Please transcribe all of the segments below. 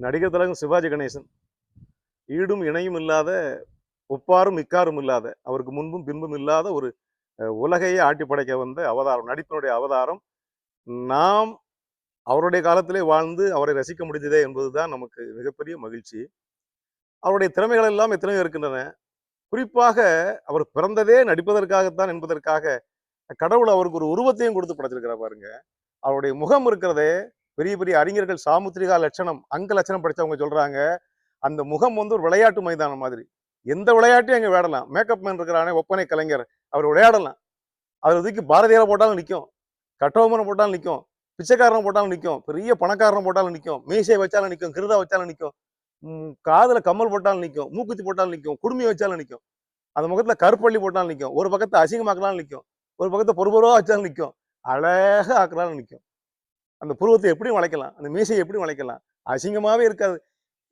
நடிகர் திலகம் சிவாஜி கணேசன். ஈடும் இணையும் இல்லாத ஒப்பாரும் மிக்காரும் இல்லாத அவருக்கு முன்பும் பின்பும் இல்லாத ஒரு அஹ், உலகையே ஆட்டி படைக்க வந்த அவதாரம் நடிப்பினுடைய அவதாரம். நாம் அவருடைய காலத்திலே வாழ்ந்து அவரை ரசிக்க முடிந்ததே என்பதுதான் நமக்கு மிகப்பெரிய மகிழ்ச்சி. அவருடைய திறமைகள் எல்லாம் எத்தனையோ இருக்கின்றன. குறிப்பாக அவர் பிறந்ததே நடிப்பதற்காகத்தான் என்பதற்காக கடவுள் அவருக்கு ஒரு உருவத்தையும் கொடுத்து படைச்சிருக்கிறார் பாருங்க. அவருடைய முகம் இருக்கிறதே பெரிய பெரிய அறிஞர்கள் சாமுத்திரிகா லட்சணம் அங்க லட்சணம் படித்தவங்க சொல்றாங்க. அந்த முகம் வந்து ஒரு விளையாட்டு மைதானம் மாதிரி. எந்த விளையாட்டையும் அங்க விளையாடலாம். மேக்கப் மேன் இருக்கிறானே ஒப்பனை கலைஞர் அவர் விளையாடலாம். அதில் தூக்கி பாரதியாரை போட்டாலும் நிற்கும் கட்டோமனை போட்டாலும் நிற்கும் பிச்சைக்காரன் போட்டாலும் நிற்கும் பெரிய பணக்காரன் போட்டாலும் நிற்கும் மீசை வச்சாலும் நிற்கும் கிருதா வச்சாலும் நிற்கும் காதுல கம்மல் போட்டாலும் நிற்கும் மூக்குத்தி போட்டாலும் நிற்கும் குடுமி வச்சாலும் நிற்கும் அந்த முகத்துல கருப்பள்ளி போட்டாலும் நிற்கும் ஒரு பக்கத்தை அசிங்கமாக்கலாம்னு நிற்கும் ஒரு பக்கத்தை பொறுபொருவா வச்சாலும் நிற்கும் அழகா ஆக்கலாம்னு நிற்கும் அந்த புருவத்தை எப்படி வளைக்கலாம் அந்த மீசையை எப்படி வளைக்கலாம். அசிங்கமாவே இருக்காது.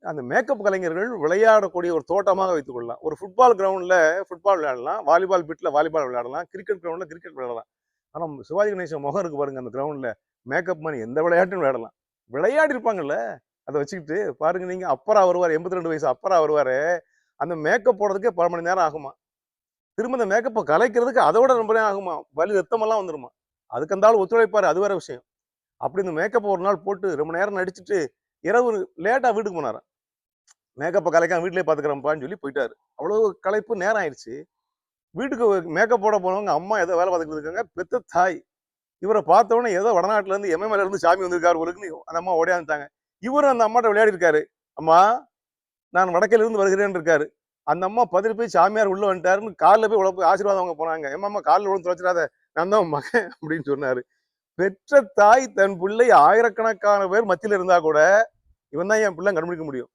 அந்த மேக்கப் கலைஞர்கள் விளையாடக்கூடிய ஒரு தோட்டமாக வைத்துக் கொள்ளலாம். ஒரு ஃபுட்பால் கிரவுண்ட்ல ஃபுட்பால் விளையாடலாம் வாலிபால் பிட்ல வாலிபால் விளையாடலாம் கிரிக்கெட் கிரவுண்ட்ல கிரிக்கெட் விளையாடலாம். ஆனால் சிவாஜி கணேசன் முகம் இருக்கு பாருங்க அந்த கிரவுண்ட்ல மேக்கப் பண்ணி எந்த விளையாட்டும் விளையாடலாம். விளையாடி இருப்பாங்கல்ல அதை வச்சுக்கிட்டு பாருங்க நீங்க அப்பரா வருவார் எண்பத்தி ரெண்டு வயசு அப்பரா வருவாரு அந்த மேக்கப் போடுறதுக்கே பல மணி நேரம் ஆகுமா? திரும்ப இந்த மேக்கப்பை கலைக்கிறதுக்கு அதோட ரொம்ப நேரம் ஆகுமா? வலி ரத்தமெல்லாம் வந்துருமா? அதுக்கு அந்த ஒத்துழைப்பார் அது வேற விஷயம். அப்படி இந்த மேக்கப் ஒரு நாள் போட்டு ரொம்ப நேரம் நடிச்சுட்டு இரவு லேட்டா வீட்டுக்கு போனாராம். மேக்கப்பை கலைக்காம வீட்டிலே பாத்துக்கிறோம்ப்பான்னு சொல்லி போயிட்டாரு. அவ்வளவு களைப்பு நேரம் ஆயிடுச்சு. வீட்டுக்கு மேக்கப் போட போனவங்க அம்மா ஏதோ வேலை பார்த்துக்கிட்டு இருக்காங்க. பெத்த தாய். இவரை பார்த்த ஏதோ வடநாட்டுல இருந்து இருந்து சாமி வந்திருக்காரு உங்களுக்கு அந்த அம்மா ஓடியாந்துட்டாங்க. இவரும் அந்த அம்மாட்ட விளையாடி இருக்காரு. அம்மா நான் வடக்கிலிருந்து இருந்து வருகிறேன் இருக்காரு. அந்த அம்மா பதில் போய் சாமியார் உள்ள வந்துட்டாருன்னு காலில் போய் உள்ள போய் ஆசீர்வாதம் அவங்க போனாங்க. எம்மா அம்மா காலில் விழுந்து தொலைச்சிடாத. நான் தான் மகன் அப்படின்னு சொன்னாரு. பெற்ற தாய் தன் பிள்ளை ஆயிரக்கணக்கான பேர் மத்தியில இருந்தா கூட இவன் தான் என் பிள்ளை கண்டுபிடிக்க முடியும்.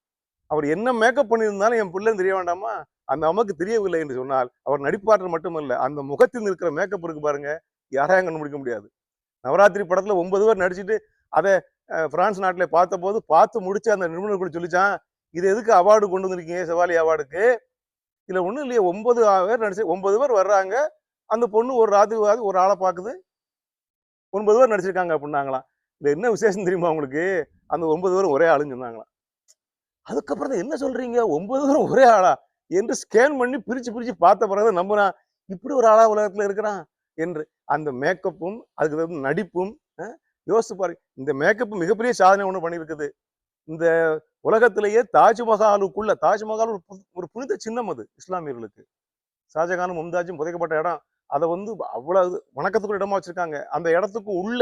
அவர் என்ன மேக்கப் பண்ணியிருந்தாலும் என் பிள்ளைன்னு தெரிய வேண்டாமா? அந்த அம்மாவுக்கு தெரியவில்லை என்று சொன்னால் அவர் நடிப்பாற்றல் மட்டுமல்ல அந்த முகத்தில் இருக்கிற மேக்கப் இருக்கு பாருங்க யாரையும் கண்டுபிடிக்க முடியாது. நவராத்திரி படத்துல ஒன்பது பேர் நடிச்சுட்டு அதை பிரான்ஸ் நாட்டில் பார்த்த போது பார்த்து முடிச்சு அந்த நிபுணர் கூட சொல்லிச்சான் இது எதுக்கு அவார்டு கொண்டு வந்திருக்கீங்க செவாலி அவார்டுக்கு இதுல ஒண்ணும் இல்லையே ஒன்பது பேர் நடிச்சு ஒன்பது பேர் வர்றாங்க அந்த பொண்ணு ஒரு ராத்திரி ஒரு ஆளை பார்க்குது. ஒன்பது பேர் நடிச்சிருக்காங்க அப்படின்னாங்களாம் இது என்ன விசேஷம் தெரியுமா உங்களுக்கு? அந்த ஒன்பது பேரும் ஒரே ஆளுன்னு சொன்னாங்களாம். அதுக்கப்புறம் தான் என்ன சொல்றீங்க? ஒன்பது பேரும் ஒரே ஆளா? என்று ஸ்கேன் பண்ணி பிரிச்சு பிரிச்சு பார்த்த பிறகு நம்புனா இப்படி ஒரு ஆளா உலகத்துல இருக்கிறான் என்று. அந்த மேக்கப்பும் அதுக்கு தகுந்த நடிப்பும் யோசிச்சு பாருங்க. இந்த மேக்கப் மிகப்பெரிய சாதனை ஒண்ணு பண்ணியிருக்குது. இந்த உலகத்திலேயே தாஜ்மஹாலுக்குள்ள தாஜ்மஹால் ஒரு ஒரு புனித சின்னம் அது இஸ்லாமியர்களுக்கு. ஷாஜகானும் மும்தாஜும் புதைக்கப்பட்ட இடம். அதை வந்து அவ்வளவு வணக்கத்துக்கு இடமா வச்சிருக்காங்க. அந்த இடத்துக்கு உள்ள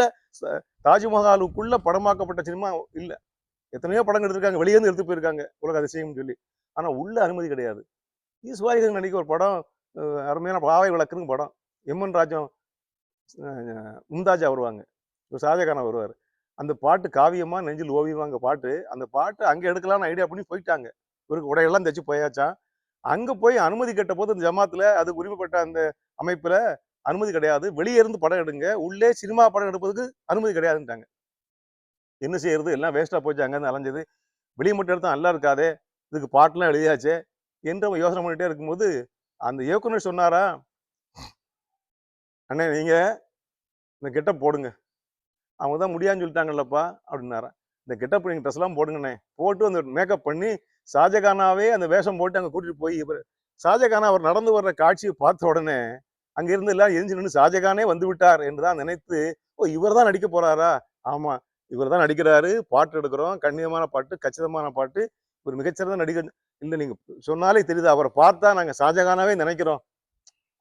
தாஜ்மஹாலுக்குள்ள படமாக்கப்பட்ட சினிமா இல்ல. எத்தனையோ படம் எடுத்திருக்காங்க. வெளியே இருந்து எடுத்து போயிருக்காங்க. உலக அதிசயம்னு சொல்லி. ஆனா உள்ள அனுமதி கிடையாது. இது சிவாஜி நடிக்க ஒரு படம் அருமையான பாவை விளக்குன்னு படம். எம்என் ராஜம் மும்தாஜா வருவாங்க. ஒரு ஷாஜகானா வருவார். அந்த பாட்டு காவியமா நெஞ்சில் ஓவியமாங்க பாட்டு. அந்த பாட்டு அங்கே எடுக்கலாம்னு ஐடியா பண்ணி போயிட்டாங்க. இவருக்கு உடையெல்லாம் தைச்சு போயாச்சா அங்கே போய் அனுமதி கேட்ட போது அந்த ஜமாத்துல அது உரிமைப்பட்ட அந்த அமைப்பில் அனுமதி கிடையாது. வெளியே இருந்து படம் எடுங்க. உள்ளே சினிமா படம் எடுப்பதுக்கு அனுமதி கிடையாதுன்ட்டாங்க. என்ன செய்யறது? எல்லாம் வேஸ்ட்டாக போச்சு. அங்கேருந்து அலைஞ்சது. வெளியே மட்டும் எடுத்தா நல்லா இருக்காதே. இதுக்கு பாட்டெலாம் எழுதியாச்சே. என்று அவன் யோசனை பண்ணிகிட்டே இருக்கும்போது அந்த இயக்குனர் சொன்னாரா? அண்ணே நீங்கள் இந்த கெட்டப் போடுங்க. அவங்க தான் முடியாதுன்னு சொல்லிட்டாங்கல்லப்பா அப்படின்னாரா. இந்த கெட்டப் நீங்கள் ட்ரெஸ்லாம் போடுங்கண்ணே. போட்டு அந்த மேக்கப் பண்ணி ஷாஜகானாவே அந்த வேஷம் போட்டு அங்கே கூட்டிட்டு போய் இவர் ஷாஜகானா அவர் நடந்து வர்ற காட்சியை பார்த்த உடனே அங்க இருந்து எல்லாம் எரிஞ்சு நின்று ஷாஜகானே வந்து விட்டார் என்றுதான் நினைத்து ஓ இவர் தான் நடிக்க போறாரா? ஆமா இவர் தான் நடிக்கிறாரு பாட்டு எடுக்கிறோம் கண்ணியமான பாட்டு கச்சிதமான பாட்டு ஒரு மிகச்சிறந்த நடிகர். இல்ல நீங்க சொன்னாலே தெரியுது அவரை பார்த்தா நாங்க ஷாஜகானாவே நினைக்கிறோம்.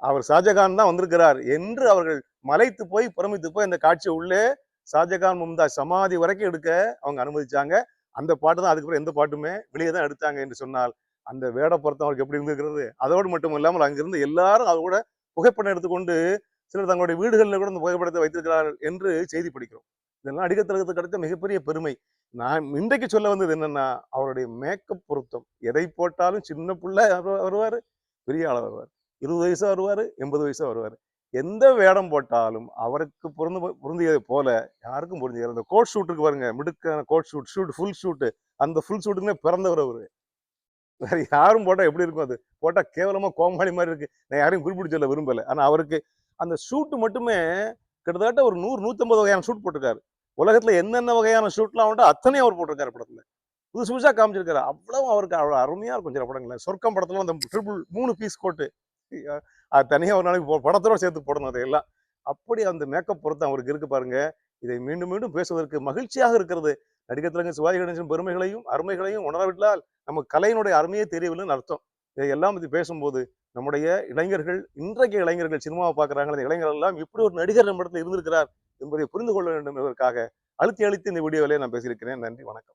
அவர் ஷாஜகான் தான் வந்திருக்கிறார் என்று அவர்கள் மலைத்து போய் புறமித்து போய் அந்த காட்சியை உள்ளே ஷாஜகான் மும்தாஜ் சமாதி வரைக்கும் எடுக்க அவங்க அனுமதிச்சாங்க. அந்த பாட்டு தான் அதுக்கப்புறம் எந்த பாட்டுமே வெளியே தான் எடுத்தாங்க என்று சொன்னால் அந்த வேட பொருத்தம் அவருக்கு எப்படி இருந்திருக்கிறது? அதோடு மட்டும் இல்லாமல் அங்கிருந்து எல்லாரும் அதோட புகைப்படம் எடுத்துக்கொண்டு சிலர் தங்களுடைய வீடுகளில் கூட இந்த புகைப்படத்தை வைத்திருக்கிறார்கள் என்று செய்தி படிக்கிறோம். இதெல்லாம் அடிக்கத்தலகத்துக்கு கிடைத்த மிகப்பெரிய பெருமை. நான் இன்றைக்கு சொல்ல வந்தது என்னன்னா அவருடைய மேக்கப் பொருத்தம். எதை போட்டாலும் சின்ன பிள்ளை வருவார் பெரிய ஆளாக வருவார். இருபது வயசா வருவார் எண்பது வயசா வருவார். எந்த வேடம் போட்டாலும் அவருக்கு பொருந்து பொருந்தியது போல யாருக்கும் பொருந்தியது அந்த கோட் ஷூட்டுக்கு பாருங்க மிடுக்கான coat suit suit full suit அந்த ஃபுல் ஷூட்டுக்குமே பிறந்தவர் அவர். வேற யாரும் போட்டா எப்படி இருக்கும் அது? போட்டா கேவலமா கோமாளி மாதிரி இருக்கு. நான் யாரையும் குறிப்பிட்டு சொல்ல விரும்பல. ஆனா அவருக்கு அந்த ஷூட் மட்டுமே கிட்டத்தட்ட ஒரு நூறு நூத்தம்பது வகையான ஷூட் போட்டிருக்காரு. உலகத்துல என்னென்ன வகையான ஷூட்லாம் உண்டோ அத்தனையும் அவர் போட்டிருக்காரு படத்துல. புதுசு புதுசாக காமிச்சிருக்காரு. அவ்வளவு அவருக்கு அவ்வளோ அருமையாக இருக்கும் சில படங்கள் சொர்க்கம் படத்துல அந்த ட்ரிபிள் மூணு பீஸ் கோட்டு அது தனியாக ஒரு நாளைக்கு போ- படத்தோட சேர்த்து போடணும் அதையெல்லாம். அப்படி அந்த மேக்கப் பொறுத்து அவருக்கு இருக்கு பாருங்க. இதை மீண்டும் மீண்டும் பேசுவதற்கு மகிழ்ச்சியாக இருக்கிறது. நடிகர் சிவாஜி கணேசன் பெருமைகளையும் அருமைகளையும் உணரவிட்டால் நம்ம கலையினுடைய அருமையே தெரியவில்லைன்னு அர்த்தம். இதையெல்லாம் பற்றி பேசும்போது நம்முடைய இளைஞர்கள் இன்றைக்கு இளைஞர்கள் சினிமாவை பார்க்குறாங்க. அந்த இளைஞர்கள் எல்லாம் இப்படி ஒரு நடிகர் நம்ம இடத்துல இருந்திருக்கிறார் என்பதை புரிந்து கொள்ள வேண்டும் என்பதற்காக அழுத்தி அழுத்தி இந்த வீடியோவிலே நான் பேசியிருக்கிறேன். நன்றி வணக்கம்.